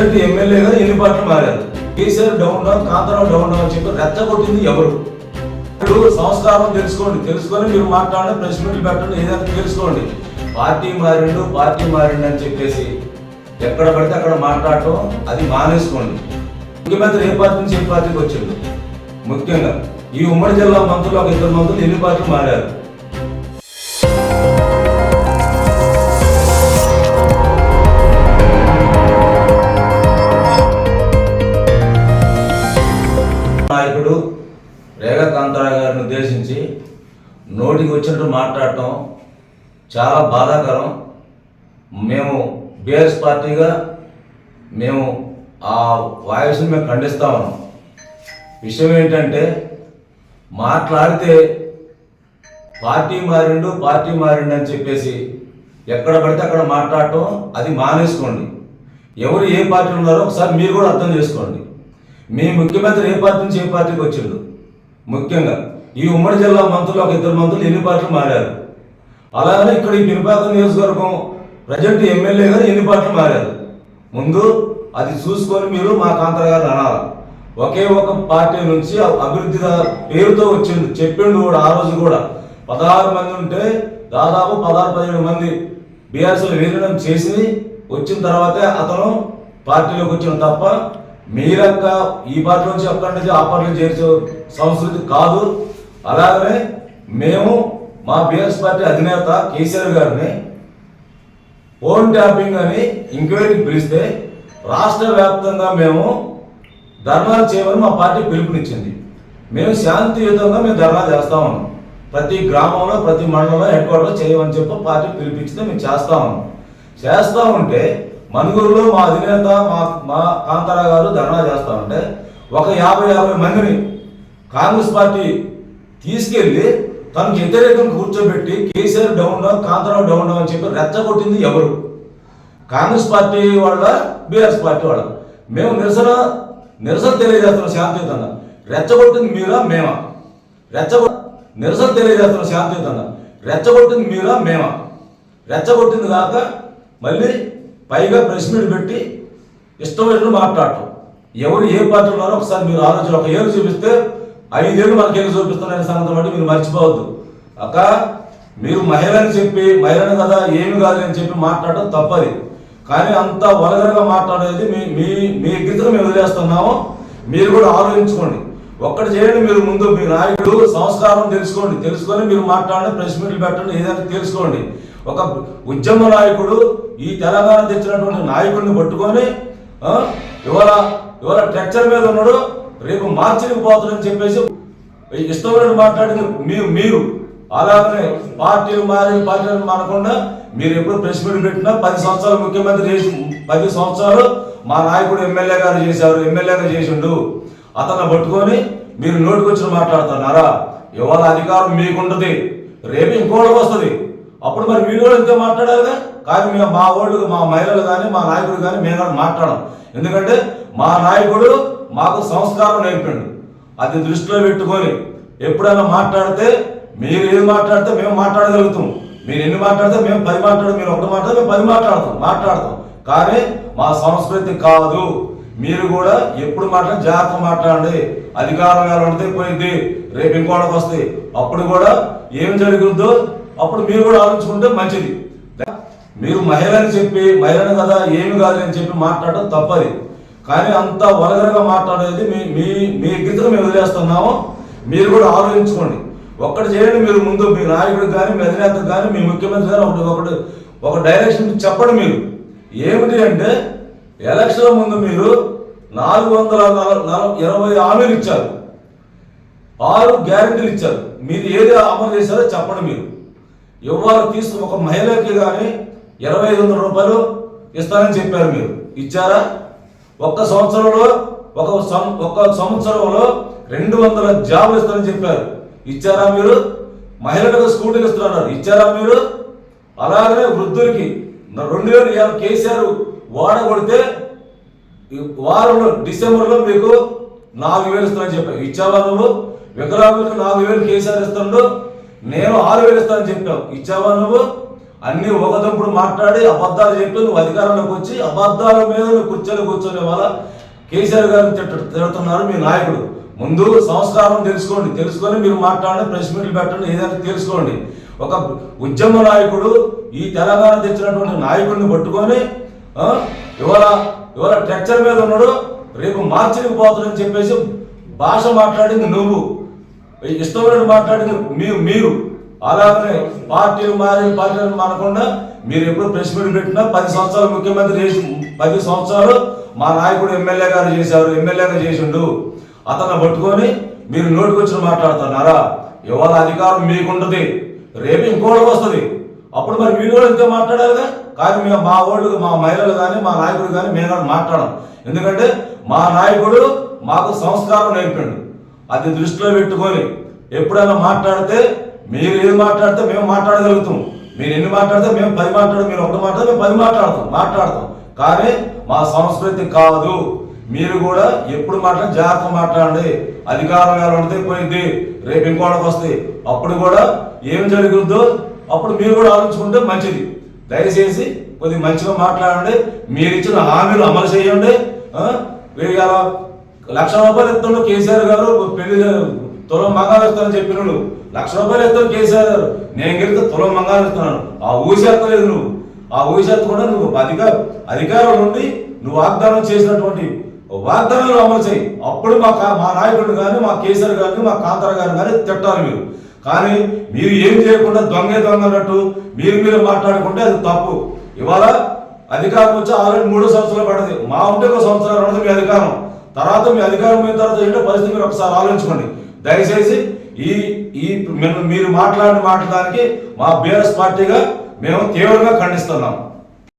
Present ఎమ్మెల్యేగా ఎన్ని పార్టీలు మారారు? KCR down down Kantharao down down అని చెప్పి రెచ్చగొట్టింది ఎవరు? ఇప్పుడు సంస్కారం తెలుసుకోండి. తెలుసుకొని మీరు మాట్లాడండి ప్రెస్ మీట్లు పెట్టండి ఏదైనా తెలుసుకోండి. పార్టీ మారిండు పార్టీ మారిండు అని చెప్పేసి ఎక్కడ పడితే అక్కడ మాట్లాడటం అది మానేసుకోండి. ముఖ్యమంత్రి ఏ పార్టీ నుంచి ఏ పార్టీకి వచ్చిండు? ముఖ్యంగా ఈ ఉమ్మడి జిల్లా మంత్రులు ఒక ఇద్దరు మంత్రులు ఎన్ని పార్టీలు మారారు? చాలా బాధాకరం. మేము బీఆర్ఎస్ పార్టీగా మేము ఆ వాయిస్ని మేము ఖండిస్తా ఉన్నాం. విషయం ఏంటంటే మాట్లాడితే పార్టీ మారిండు పార్టీ మారిండు అని చెప్పేసి ఎక్కడ పడితే అక్కడ మాట్లాడటం అది మానేసుకోండి. ఎవరు ఏ పార్టీ ఉన్నారో ఒకసారి మీరు కూడా అర్థం చేసుకోండి. మీ ముఖ్యమంత్రి ఏ పార్టీ నుంచి ఏ పార్టీకి వచ్చిండు? ముఖ్యంగా ఈ ఉమ్మడి జిల్లా మంత్రులు ఒక ఇద్దరు మంత్రులు ఎన్ని పార్టీలు మారారు? అలాగే ఇక్కడ ఈ పినపాక నియోజకవర్గం ప్రజెంట్ ఎమ్మెల్యేగా ఎన్ని పార్టీలు మారారు? ముందు అది చూసుకొని మీరు మా కాంతర గారు అనాలి. ఒకే ఒక పార్టీ నుంచి అభివృద్ధి పేరుతో వచ్చిండు చెప్పిండు కూడా ఆ రోజు కూడా. పదహారు మంది ఉంటే దాదాపు పదహారు పదిహేడు మంది బీఆర్ఎస్లో విలీనం చేసి వచ్చిన తర్వాతే అతను పార్టీలోకి వచ్చిన తప్ప మీరక్క ఈ పార్టీ నుంచి అక్కడి నుంచి ఆ పార్టీలో చేర్చే సంస్కృతి కాదు. అలాగే మేము మా బీఆర్ఎస్ పార్టీ అధినేత కేసీఆర్ గారిని ఫోన్ ట్యాపింగ్ అని ఎంక్వైరీకి పిలిస్తే రాష్ట్ర వ్యాప్తంగా మేము ధర్నాలు చేయమని మా పార్టీ పిలుపునిచ్చింది. మేము శాంతియుతంగా మేము ధర్నా చేస్తా ఉన్నాం. ప్రతి గ్రామంలో ప్రతి మండలంలో హెడ్ క్వార్టర్లో చేయమని చెప్పి పార్టీ పిలిపించితే మేము చేస్తా ఉన్నాం. చేస్తా ఉంటే మనుగురులో మా అధినేత మా మా కాంతారా గారు ధర్నా చేస్తా ఉంటే ఒక యాభై యాభై మందిని కాంగ్రెస్ పార్టీ తీసుకెళ్ళి తనకు వ్యతిరేకం కూర్చోబెట్టి కేసీఆర్ డౌన్ కాంతారావు డౌన్ అని చెప్పి రెచ్చగొట్టింది ఎవరు? కాంగ్రెస్ పార్టీ వాళ్ళ బీఆర్ఎస్ పార్టీ వాళ్ళ. మేము నిరసన నిరసన తెలియజేస్తున్నాం శాంతియుతంగా. రెచ్చగొట్టింది మీరా మేమా? రెచ్చగొ నిరసన తెలియజేస్తున్నాం శాంతియుతంగా. రెచ్చగొట్టింది మీరా మేమా? రెచ్చగొట్టింది కాక మళ్ళీ పైగా ప్రెస్ మీట్ పెట్టి ఇష్టం వచ్చినట్టు మాట్లాడటం. ఎవరు ఏ పార్టీ ఉన్నారో ఒకసారి మీరు ఆలోచన ఒక ఏరు చూపిస్తే ఐదేళ్ళు మనకి ఏళ్ళు చూపిస్తున్నారనే సంగతి బట్టి మీరు మర్చిపోవద్దు. అక్క మీరు మహిళని చెప్పి మహిళని కదా ఏమి కాదు అని చెప్పి మాట్లాడడం తప్పది. కానీ అంత వలగరగా మాట్లాడేది మీ మీ మీ గిద్దరు మేము వదిలేస్తున్నాము. మీరు కూడా ఆలోచించుకోండి. ఒక్కటి చేయండి మీరు ముందు మీ నాయకుడు సంస్కారం తెలుసుకోండి. తెలుసుకొని మీరు మాట్లాడండి ప్రెస్ మీట్లు పెట్టండి ఏదైనా తెలుసుకోండి. ఒక ఉద్యమ నాయకుడు ఈ తెలంగాణ తెచ్చినటువంటి నాయకుడిని పట్టుకొని ఇవాళ ఇవాళ ట్రెక్చర్ మీద ఉన్నాడు. రేపు మార్చికి పోతాడని చెప్పేసి ఇష్టమైన మాట్లాడింది మీరు మీరు. అలాగనే పార్టీలు మారి పార్టీలు మారకుండా మీరు ఎప్పుడు ప్రెస్ మీట్ పెట్టినా పది సంవత్సరాలు ముఖ్యమంత్రి చేసి పది సంవత్సరాలు మా నాయకుడు ఎమ్మెల్యే గారు చేశారు ఎమ్మెల్యే గారు చేసిండు. అతను పట్టుకొని మీరు నోటికొచ్చిన మాట్లాడుతున్నారా? ఇవాళ అధికారం మీకుంటది రేపు ఇంకోళ్ళకి వస్తుంది. అప్పుడు మరి మీరు కూడా ఇంతే మాట్లాడాలిగా కానీ మేము మా వాళ్ళు మా మహిళలు కానీ మా నాయకుడు కానీ మేము మాట్లాడడం ఎందుకంటే మా నాయకుడు మాకు సంస్కారం నేర్పిండు. అది దృష్టిలో పెట్టుకొని ఎప్పుడైనా మాట్లాడితే మీరు ఏది మాట్లాడితే మేము మాట్లాడగలుగుతాం. మీరు ఎన్ని మాట్లాడితే మేము పది మాట్లాడడం మీరు ఒకటి మాట్లాడితే మేము పది మాట్లాడతాం మాట్లాడతాం. కానీ మా సంస్కృతి కాదు. మీరు కూడా ఎప్పుడు మాట్లాడి జాగ్రత్త మాట్లాడండి. అధికారం ఎలా ఉంటే పోయింది రేపు ఇంకోటికి వస్తాయి అప్పుడు కూడా ఏం జరుగుద్దో అప్పుడు మీరు కూడా ఆలోచించుకుంటే మంచిది. మీరు మహిళని చెప్పి మహిళని కదా ఏమి కాదు అని చెప్పి మాట్లాడటం తప్పది. కానీ అంత వలగరగా మాట్లాడేది మీ మీ మీ గిద్దరు మేము వదిలేస్తున్నాము. మీరు కూడా ఆలోచించుకోండి. ఒక్కటి చేయండి మీరు ముందు మీ నాయకుడికి కానీ మీ అధినేతకు కానీ మీ ముఖ్యమంత్రి గారు ఒకటి ఒకటి ఒక డైరెక్షన్ చెప్పండి మీరు. ఏమిటి అంటే ఎలక్షన్ ముందు మీరు నాలుగు వందల ఇరవై హామీలు ఇచ్చారు. ఆరు గ్యారంటీలు ఇచ్చారు. మీరు ఏది అమలు చేశారో చెప్పండి మీరు. ఎవరు తీసుకు ఒక మహిళకి కానీ ఇరవై ఐదు వందల రూపాయలు ఇస్తానని చెప్పారు మీరు. ఇచ్చారా? ఒక్క సంవత్సరంలో ఒక సం- ఒక సంవత్సరంలో రెండు వందల జాబులు ఇస్తారని చెప్పారు. ఇచ్చారా మీరు? మహిళలకు స్కూటీలు ఇస్తున్నారు. ఇచ్చారా మీరు? అలాగనే వృద్ధులకి రెండు వేలు ఇవాళ కేసీఆర్ వాడగొడితే వారంలో డిసెంబర్లో మీకు నాలుగు వేలు ఇస్తానని చెప్పావు ఇచ్చావా నువ్వు? వికలాంగులకు నాలుగు వేలు కేసీఆర్ ఇస్తాడు. నేను ఆరు వేలు ఇస్తానని చెప్పావు ఇచ్చావా నువ్వు? అన్ని ఒకదప్పుడు మాట్లాడి అబద్ధాలు చెప్పి నువ్వు అధికారంలోకి వచ్చి అబద్ధాల మీద నువ్వు కుర్చీలో కూర్చొని వాళ్ళ కేసీఆర్ గారిని తిడుతున్నారు మీ నాయకుడు. ముందు సంస్కారం తెలుసుకోండి. తెలుసుకొని మీరు మాట్లాడండి ప్రెస్ మీట్లు పెట్టండి ఏదైనా తెలుసుకోండి. ఒక ఉద్యమ నాయకుడు ఈ తెలంగాణ తెచ్చినటువంటి నాయకుడిని పట్టుకొని ఇవాళ ఇవాళ ట్రెక్చర్ మీద ఉన్నాడు. రేపు మార్చికి పోతుందని చెప్పేసి భాష మాట్లాడింది నువ్వు. ఇష్టమైన మాట్లాడింది మీరు మీరు. అలాగే పార్టీలు మారి పార్టీలు మారకుండా మీరు ఎప్పుడు ప్రెస్ మీట్ పెట్టినా పది సంవత్సరాలు ముఖ్యమంత్రి చేసి పది సంవత్సరాలు మా నాయకుడు ఎమ్మెల్యే గారు చేశారు ఎమ్మెల్యేగా చేసిండు. అతను పట్టుకొని మీరు నోటికొచ్చిన మాట్లాడుతున్నారా? ఇవాళ అధికారం మీకుంటుంది? రేపు ఇంకోళ్ళకి వస్తుంది. అప్పుడు మరి మీరు కూడా ఇంతే మాట్లాడాలిగా కానీ మేము మా ఓళ్ళు మా మహిళలు కానీ మా నాయకుడు కానీ మేము కూడా మాట్లాడం ఎందుకంటే మా నాయకుడు మాకు సంస్కారం నేర్పిండు. అది దృష్టిలో పెట్టుకొని ఎప్పుడైనా మాట్లాడితే మీరు ఏది మాట్లాడితే మేము మాట్లాడగలుగుతాం. మీరు ఎన్ని మాట్లాడితే మేము పది మాట్లాడు మీరు ఒకటి మాట్లాడితే మేము పది మాట్లాడతాం మాట్లాడతాం. కానీ మా సంస్కృతి కాదు. మీరు కూడా ఎప్పుడు మాట్లాడి జాగ్రత్త మాట్లాడండి. అధికారం ఎలా ఉంటే పోయింది రేపు ఇంకోటికి వస్తాయి. అప్పుడు కూడా ఏం జరుగుద్దో అప్పుడు మీరు కూడా ఆలోచించుకుంటే మంచిది. దయచేసి కొద్దిగా మంచిగా మాట్లాడండి. మీరు ఇచ్చిన హామీలు అమలు చేయండి. లక్ష రూపాయలు ఇస్తాడు కేసీఆర్ గారు పెళ్ళి తులం మంగాలు ఇస్తానని చెప్పినాడు. లక్ష రూపాయలు ఇస్తాడు కేసీఆర్ నేను గెలిస్తే తులం మంగారం ఇస్తున్నాను. ఆ ఊసేత్తలేదు నువ్వు. ఆ ఊసేత్త కూడా నువ్వు అధికార అధికారం నుండి నువ్వు వాగ్దానం చేసినటువంటి వాగ్దానాలు అమలు చేయి. అప్పుడు మా మా నాయకుడు కానీ మా కేసీఆర్ గారిని మా కాంతారావు గారిని కానీ తిట్టాలి మీరు. కానీ మీరు ఏం చేయకుండా దొంగే దొంగ అన్నట్టు మీరు మీరు మాట్లాడుకుంటే అది తప్పు. ఇవాళ అధికారం వచ్చి ఆల్రెడీ మూడు సంవత్సరాలు పడదు. మా ఉంటే ఒక సంవత్సరాలు పడదు మీ అధికారం. తర్వాత మీ అధికారం పోయిన తర్వాత ఏంటో పరిస్థితి మీరు ఒకసారి ఆలోచించుకోండి. దయచేసి ఈ ఈ మీరు- మాట్లాడిన మాట్లాడడానికి మా బీఆర్ఎస్ పార్టీగా మేము తీవ్రంగా ఖండిస్తున్నాం.